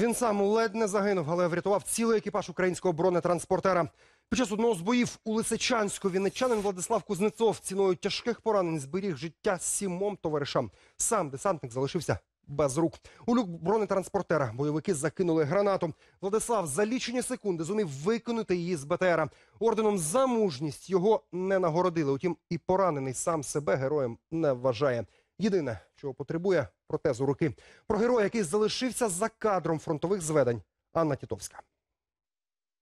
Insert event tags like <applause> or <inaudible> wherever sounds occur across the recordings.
Він сам ледь не загинув, але врятував цілий екіпаж українського бронетранспортера. Під час одного з боїв у Лисичанську вінничанин Владислав Кузнецов ціною тяжких поранень зберіг життя сімом товаришам. Сам десантник залишився без рук. У люк бронетранспортера бойовики закинули гранату. Владислав за лічені секунди зумів викинути її з БТРа. Орденом за мужність його не нагородили. Утім, і поранений сам себе героєм не вважає. Єдине, чого потребує протезу руки. Про героя, який залишився за кадром фронтових зведень, Анна Тітовська.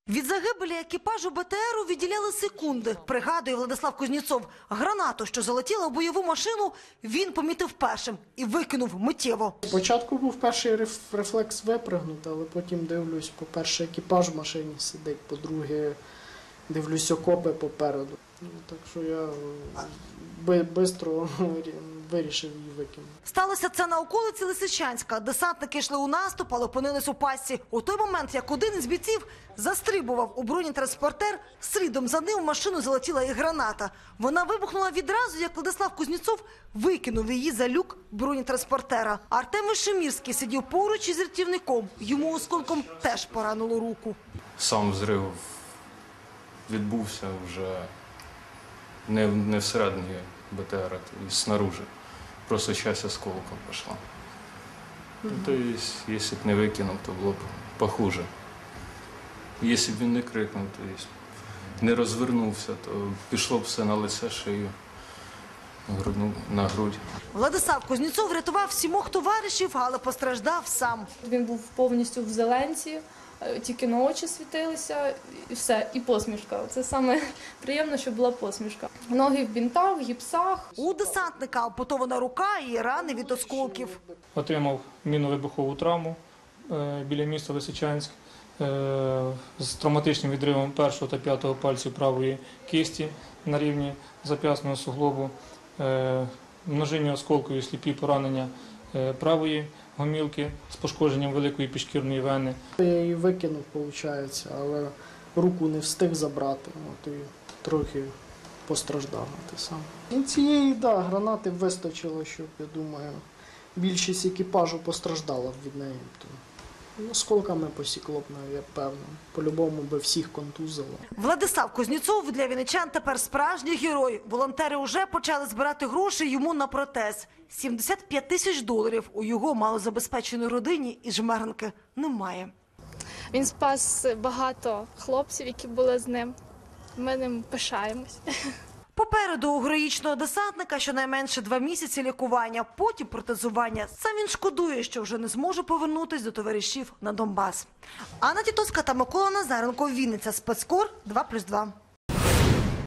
Від загибелі екіпажу БТРу відділяли секунди. Пригадує Владислав Кузнєцов. Гранату, що залетіла в бойову машину, він помітив першим і викинув миттєво. Спочатку був перший реф- рефлекс випригнути, але потім дивлюсь, по-перше, екіпаж в машині сидить, по-друге, дивлюсь окопи попереду. Ну, так що я швидко <laughs> вирішив її викинути. Сталося це на околиці Лисичанська. Десантники йшли у наступ, але опинились у пастці. У той момент, як один із бійців застрибував у бронетранспортер, слідом за ним в машину залетіла і граната. Вона вибухнула відразу, як Владислав Кузнєцов викинув її за люк бронетранспортера. Артем Вишемірський сидів поруч із рятівником. Йому осколком теж поранило руку. Сам взрив відбувся вже не, не всередині БТР, а снаружи. Просто часть осколка пішла. Ну, то есть, якщо б не викинув, то було б похуже. Якщо б він не крикнув, то есть, не розвернувся, то пішло б все на лице шию, грудну- на грудь. Владислав Кузнєцов врятував сімох товаришів, але постраждав сам. Він був повністю в зеленці, тільки на очі світилися, і все, і посмішка. Це саме <laughs> приємно, що була посмішка. Ноги в бінтах, в гіпсах. У десантника ампутована рука і рани від осколків. отримав мінно-вибухову травму е, біля міста Лисичанськ е, з травматичним відривом першого та п'ятого пальців правої кисті на рівні зап'ясного суглобу, е, множинні осколкові сліпі поранення е, правої гомілки з пошкодженням великої пішкірної вени. Я її викинув, виходить, але руку не встиг забрати. От і трохи постраждав те саме. І цієї да, гранати вистачило, щоб, я думаю, більшість екіпажу постраждала від неї. То осколками посікло б, я певно. По-любому би всіх контузило. Владислав Кузнєцов для вінничан тепер справжній герой. Волонтери вже почали збирати гроші йому на протез. 75 тисяч доларів у його малозабезпеченій родині і жмеренки немає. Він спас багато хлопців, які були з ним. Ми ним пишаємось. Попереду у героїчного десантника щонайменше два місяці лікування, потім протезування. Сам він шкодує, що вже не зможе повернутись до товаришів на Донбас. Анна Тітоцька та Микола Назаренко, Вінниця, спецкор 2+,2.